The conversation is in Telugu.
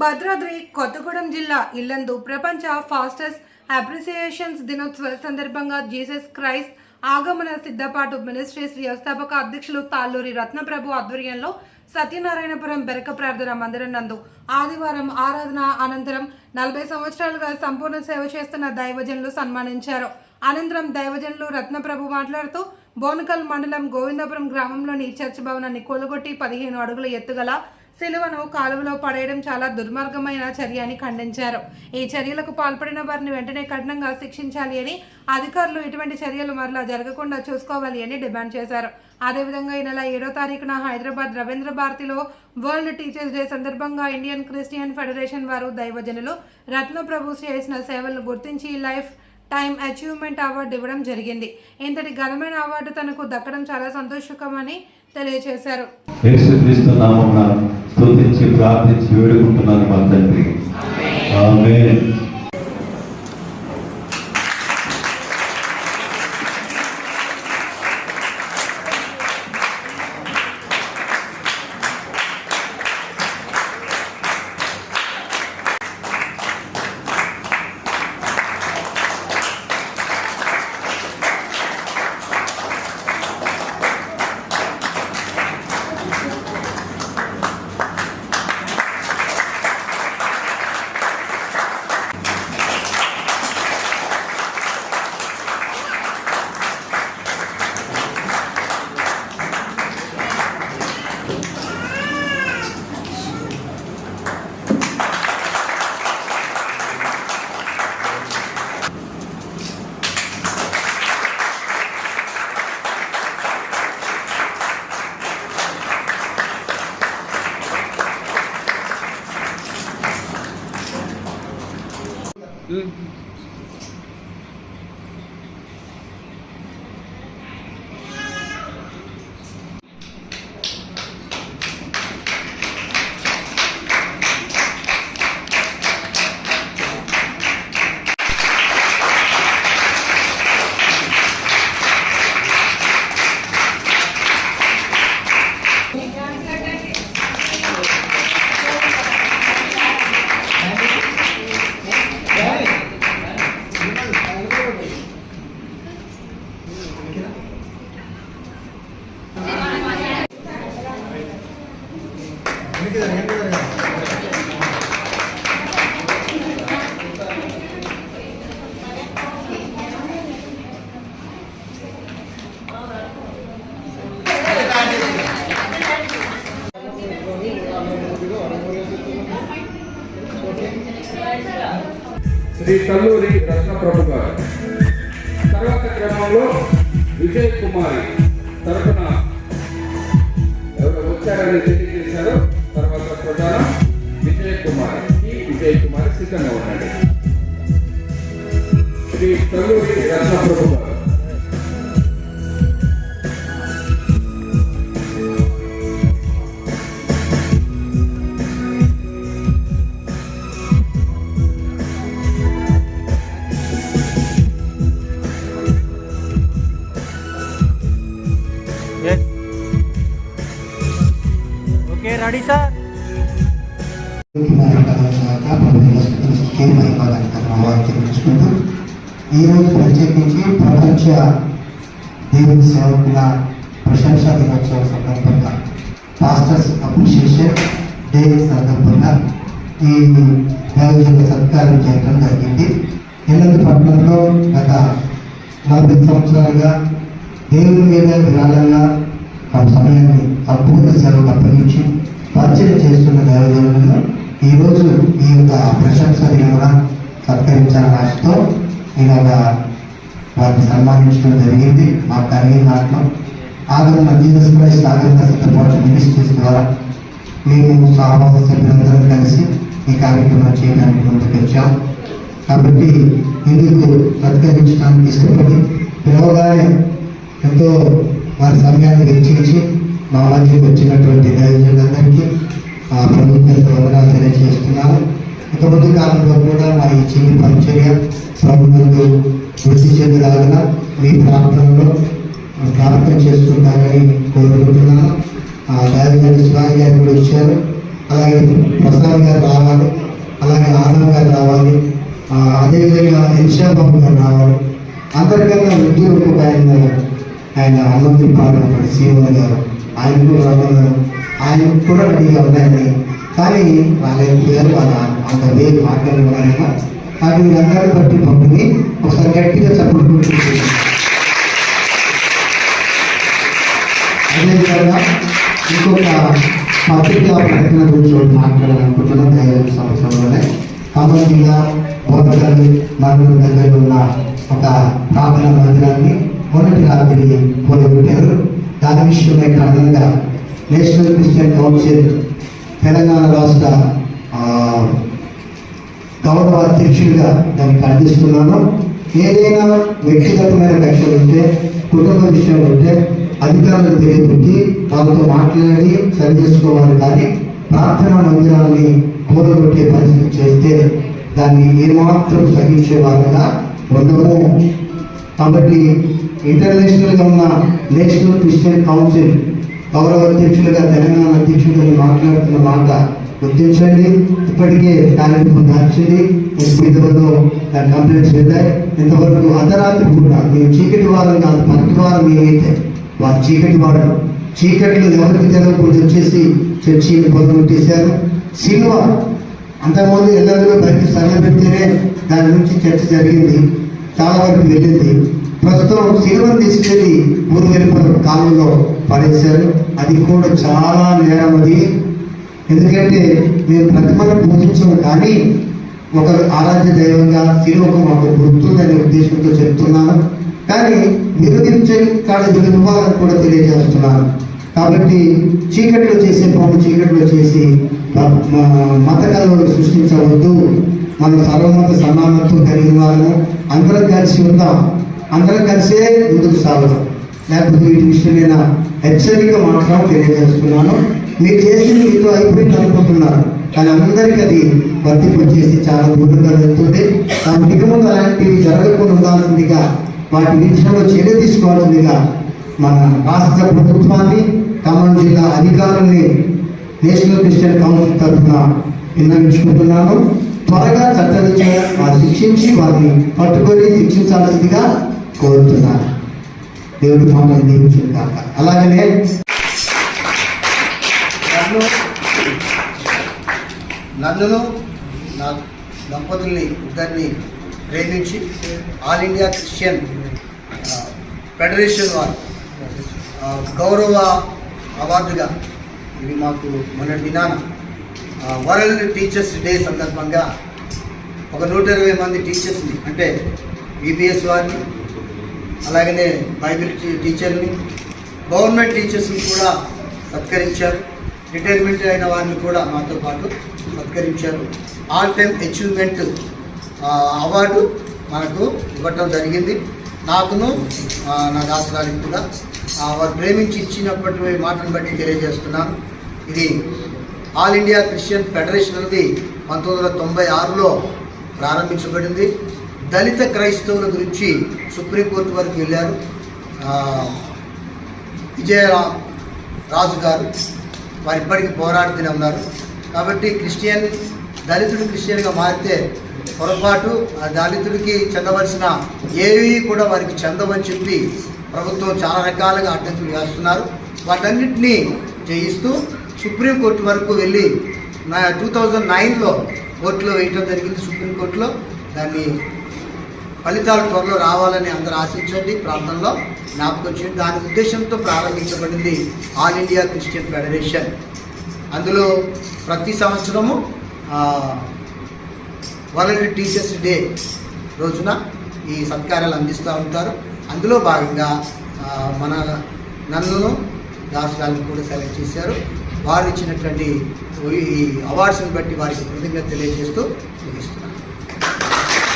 భద్రాద్రి కొత్తగూడెం జిల్లా ఇల్లందు ప్రపంచ ఫాస్టెస్ట్ అప్రిసియేషన్స్ దినోత్సవ సందర్భంగా జీసస్ క్రైస్ట్ ఆగమన సిద్ధపాటు మినిస్ట్రీస్ వ్యవస్థాపక అధ్యక్షులు తాళ్ళూరి రత్నప్రభు ఆధ్వర్యంలో సత్యనారాయణపురం బెరక ప్రార్థన మందిరం నందు ఆదివారం ఆరాధన అనంతరం నలభై సంవత్సరాలుగా సంపూర్ణ సేవ చేస్తున్న దైవజనులు సన్మానించారు. అనంతరం దైవజనులు రత్నప్రభు మాట్లాడుతూ బోనకల్ మండలం గోవిందపురం గ్రామంలోని చర్చ్ భవనాన్ని కొలుగొట్టి పదిహేను అడుగుల ఎత్తుగల సిలువను కాలువలో పడేయడం చాలా దుర్మార్గమైన చర్య అని ఖండించారు. ఈ చర్యలకు పాల్పడిన వారిని వెంటనే కఠినంగా శిక్షించాలి అని అధికారులు ఇటువంటి చర్యలు మరలా జరగకుండా చూసుకోవాలి అని డిమాండ్ చేశారు. అదేవిధంగా ఈ నెల ఏడో తారీఖున హైదరాబాద్ రవీంద్ర భారతిలో వరల్డ్ టీచర్స్ డే సందర్భంగా ఇండియన్ క్రిస్టియన్ ఫెడరేషన్ వారు దైవజనులు రత్నప్రభు చేసిన సేవలను గుర్తించి లైఫ్ టైమ్ అచీవ్మెంట్ అవార్డు ఇవ్వడం జరిగింది. ఇంతటి ఘనమైన అవార్డు తనకు దక్కడం చాలా సంతోషకమని తెలియజేశారు స్తుతించి ప్రార్థించి వేడుకుంటున్నాను మా తండ్రి. శ్రీ కల్లూరి రత్నప్రభు గారు తర్వాత క్రమంలో విజయ్ కుమారి తరఫున ఎవరు వచ్చారని తెలియజేశారు. విజయ్ కుమార్ సిద్ధంగా ఉన్నాడు శ్రీ కల్లూరి రత్నప్రభు గారు Yes. Okay, ready, sir? ఈరోజు ప్రత్యేకించి ప్రపంచ దేవుని సేవకుల ప్రశంసా దినోత్సవం సందర్భంగా పాస్టర్స్ అప్రిషియేషన్ డే సందర్భంగా ఈ దైవజన సత్కారం చేయడం జరిగింది. ఎల్లది పట్టణంలో గత నలభై సంవత్సరాలుగా దేవుని మీద విరాళంగా ఆ సమయాన్ని సంపూర్ణ సేవకు అప్పగించి పరిచయం చేస్తున్న దైవజనులను ఈరోజు ఈ యొక్క ప్రశంస దినమున సత్కరించాలని ఆశతో ఒక వారిని సన్మానించడం జరిగింది. మా కలిగిన ఆత్మ ఆదరణ జీసస్ క్రైస్ట్ ఆగమన సిద్ధపాటు మినిస్ట్రీస్ ద్వారా మేము సహవాస సభ్యులందరం కలిసి ఈ కార్యక్రమం చేయడానికి ముందుకు వచ్చాం. కాబట్టి ఇందుకు సత్కరించడానికి ఇష్టపడి పిలవగానే ఎంతో వారి సమయాన్ని వెచ్చించి మా మధ్యకి వచ్చినటువంటి దైవజనులందరికీ ఆ ప్రభుత్వం వందనాలు తెలియజేస్తున్నాను ఇక ముందు కాలంలో కూడా మా ఈ చిన్న పరిచర్య ప్రభుత్వంలో వృద్ధి చెందలాగిన మీ ప్రాంతంలో ప్రార్థన చేసుకుంటారని కోరుకుంటున్నాను. ఆ దైవజన శివాజీ గారు కూడా వచ్చారు. అలాగే ప్రసాద్ గారు రావాలి. అలాగే ఆనంద్ గారు రావాలి. అదేవిధంగా ఇన్షా బాబు గారు రావాలి. అంతర్గతంగా ఉద్యోగ ఆయన ఆయన అల్లూరి పాల్గొన్నారు సీఎం గారు. ఆయన కూడా రావాలి. ఆయన కూడా రెడీగా ఉన్నాయని కానీ రాలేకపోయారు వాళ్ళ అంత వే మాటలు ఉన్నారేమో కానీ వీరందరూ బట్టి పంపిణీ ఒకసారి గట్టిగా చప్పుడు అదేవిధంగా ఇంకొక పత్రికా ప్రకటన గురించి మాట్లాడాలనుకుంటున్నాను ఐదు సంవత్సరంలోనే ఖమ్మం జిల్లా బోధకలు మండలం దగ్గర ఉన్న ఒక ప్రార్థన మందిరాన్ని మొదటి రాత్రి పోలగొట్టారు దాని విషయమై కారణంగా నేషనల్ క్రిస్టియన్ కౌన్సిల్ తెలంగాణ రాష్ట్ర గౌరవ అధ్యక్షుడిగా దాన్ని అందిస్తున్నాను ఏదైనా వ్యక్తిగతమైన కక్షలు ఉంటే కుటుంబ విషయాలు ఉంటే అధికారులు తెలియపెట్టి వాళ్ళతో మాట్లాడి సరి చేసుకోవాలి. కానీ ప్రార్థనా మందిరాన్ని కూడగొట్టే పరిస్థితి చేస్తే దాన్ని ఏమాత్రం సహించే వాళ్ళగా ఉండము. కాబట్టి ఇంటర్నేషనల్గా ఉన్న నేషనల్ క్రిస్టియన్ కౌన్సిల్ గౌరవ అధ్యక్షులుగా తెలంగాణ అధ్యక్షుడిగా మాట్లాడుతున్న మాట గుర్తించండి. ఇప్పటికే కార్యక్రమం దాచింది ఎస్పీలో కంప్లైంట్స్ వెళ్ళాయి ఇంతవరకు అర్ధరాత్రి కూడా మేము చీకటి వారం కాదు పట్టి వారం ఏమైతే వారు చీకటి వాడు చీకట్లు ఎవరికి తెలవకుండా వచ్చేసి చర్చిని పొందగొట్టేశారు సిల్వ అంతకుముందు ఎల్లరిలో బయట స్థలం పెడితేనే దాని గురించి చర్చ జరిగింది. చాలా వరకు వెళ్ళింది. ప్రస్తుతం సిల్వను తీసుకెళ్ళి ఊరు వెళ్ళిపోయిన కాలంలో పడేశారు. అది కూడా చాలా నేరం అది. ఎందుకంటే మేము ప్రతిమను పూజించము కానీ ఒక ఆరాధ్య దైవంగా శిలువకు మాకు గుర్తుందనే ఉద్దేశంతో చెప్తున్నాను. కానీ విరోధించే కాడ విలువాలని కూడా తెలియజేస్తున్నాను. కాబట్టి చీకట్లో చేసే పనులు చీకట్లో చేసి మత కలవలు సృష్టించవద్దు. మనం సర్వమత సమానత్వం కలిగిన వాళ్ళము అందరం కలిసి ఉందాం. అందరం కలిసే ముందుకు సాగుదాం. లేకపోతే వీటి విషయమైన హెచ్చరిక మాత్రం తెలియజేస్తున్నాను. మీరు చేసింది మీతో అయిపోయింది అనుకుంటున్నారు కానీ అందరికీ అది వర్తింపచేసి చాలా దూరంగా వెళ్తుంది. దానికి ముందు అలాంటివి జరగకుండా ఉండాల్సిందిగా వాటి విషయంలో చర్య తీసుకోవాల్సిందిగా మన రాష్ట్ర ప్రభుత్వాన్ని ఖమ్మం జిల్లా అధికారుల్ని నేషనల్ క్రిస్టియన్ కౌన్సిల్ తరఫున విన్నవించుకుంటున్నాను. త్వరగా చట్టరీత్యా వారు శిక్షించి వారిని పట్టుకొని శిక్షించాల్సిందిగా కోరుతున్నాను. దేవుడి మమ్మల్ని దీవించిన కాక అలాగనే నన్ను నన్నును నా దంపతుల్ని ఇద్దరిని ప్రేమించి ఆల్ ఇండియా క్రిస్టియన్ ఫెడరేషన్ వారు గౌరవ అవార్డుగా ఇది మాకు మొన్నటి దినాన వరల్డ్ టీచర్స్ డే సందర్భంగా ఒక నూట ఇరవై మంది టీచర్స్ని అంటే బీబీఎస్ వారిని అలాగనే బైబిల్ టీచర్ని గవర్నమెంట్ టీచర్స్ని కూడా సత్కరించారు. రిటైర్మెంట్ అయిన వారిని కూడా మాతో పాటు సత్కరించారు. ఆల్ టైమ్ అచీవ్మెంట్ అవార్డు మనకు ఇవ్వటం జరిగింది. నాకును నా దాసరానికి కూడా వారు ప్రేమించి ఇచ్చినప్పటి మాటను బట్టి తెలియజేస్తున్నాను. ఇది ఆల్ ఇండియా క్రిస్టియన్ ఫెడరేషన్ అనేది పంతొమ్మిది వందల తొంభై ఆరులో ప్రారంభించబడింది. దళిత క్రైస్తవుల గురించి సుప్రీంకోర్టు వరకు వెళ్ళారు. విజయ రాజు గారు వారు ఇప్పటికీ పోరాడుతూనే ఉన్నారు. కాబట్టి క్రిస్టియన్ దళితుడు క్రిస్టియన్గా మారితే పొరపాటు ఆ దళితుడికి చెందవలసిన ఏవి కూడా వారికి చెందవని చెప్పి ప్రభుత్వం చాలా రకాలుగా అడ్డంకులు వేస్తున్నారు. వాటన్నిటినీ జయిస్తూ సుప్రీంకోర్టు వరకు వెళ్ళి నా టూ థౌజండ్ నైన్లో కోర్టులో వేయటం జరిగింది సుప్రీంకోర్టులో. దాన్ని ఫలితాలు త్వరలో రావాలని అందరూ ఆశించండి. ప్రాంతంలో జ్ఞాపకం చేయండి. దాని ఉద్దేశంతో ప్రారంభించబడింది ఆల్ ఇండియా క్రిస్టియన్ ఫెడరేషన్. అందులో ప్రతి సంవత్సరము వరల్డ్ టీచర్స్ డే రోజున ఈ సత్కారాలు అందిస్తూ ఉంటారు. అందులో భాగంగా మన నన్నును దాస్ కూడా సెలెక్ట్ చేశారు. వారు ఇచ్చినటువంటి ఈ అవార్డ్స్ని బట్టి వారికి కృతజ్ఞత తెలియజేస్తూ